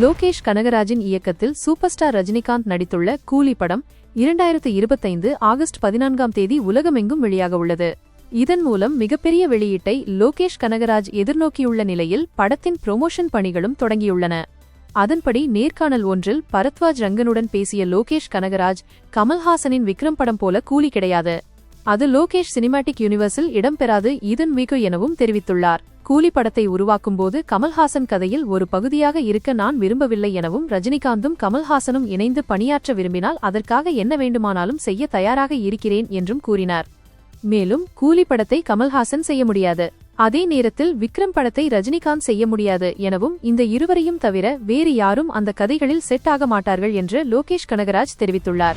லோகேஷ் கனகராஜின் இயக்கத்தில் super star Rajinikanth நடித்துள்ள கூலி படம் இரண்டாயிரத்து இருபத்தைந்து ஆகஸ்ட் பதினான்காம் தேதி உலகமெங்கும் வெளியாக உள்ளது. இதன் மூலம் மிகப்பெரிய வெளியீட்டை லோகேஷ் கனகராஜ் எதிர்நோக்கியுள்ள நிலையில் படத்தின் ப்ரொமோஷன் பணிகளும் தொடங்கியுள்ளன. அதன்படி நேர்காணல் ஒன்றில் பரத்வாஜ் ரங்கனுடன் பேசிய லோகேஷ் கனகராஜ் கமல்ஹாசனின் விக்ரம் படம் போல கூலி கிடையாது. அது லோகேஷ் சினிமாட்டிக் யூனிவர்ஸில் இடம்பெறாது இதன் மிகு எனவும் தெரிவித்துள்ளார். கூலி படத்தை உருவாக்கும் போது கமல்ஹாசன் கதையில் ஒரு பகுதியாக இருக்க நான் விரும்பவில்லை எனவும் ரஜினிகாந்தும் கமல்ஹாசனும் இணைந்து பணியாற்ற விரும்பினால் அதற்காக என்ன வேண்டுமானாலும் செய்ய தயாராக இருக்கிறேன் என்றும் கூறினார். மேலும் கூலி படத்தை கமல்ஹாசன் செய்ய முடியாது. அதே நேரத்தில் விக்ரம் படத்தை ரஜினிகாந்த் செய்ய முடியாது எனவும் இந்த இருவரையும் தவிர வேறு யாரும் அந்த கதைகளில் செட் ஆக மாட்டார்கள் என்று லோகேஷ் கனகராஜ் தெரிவித்துள்ளார்.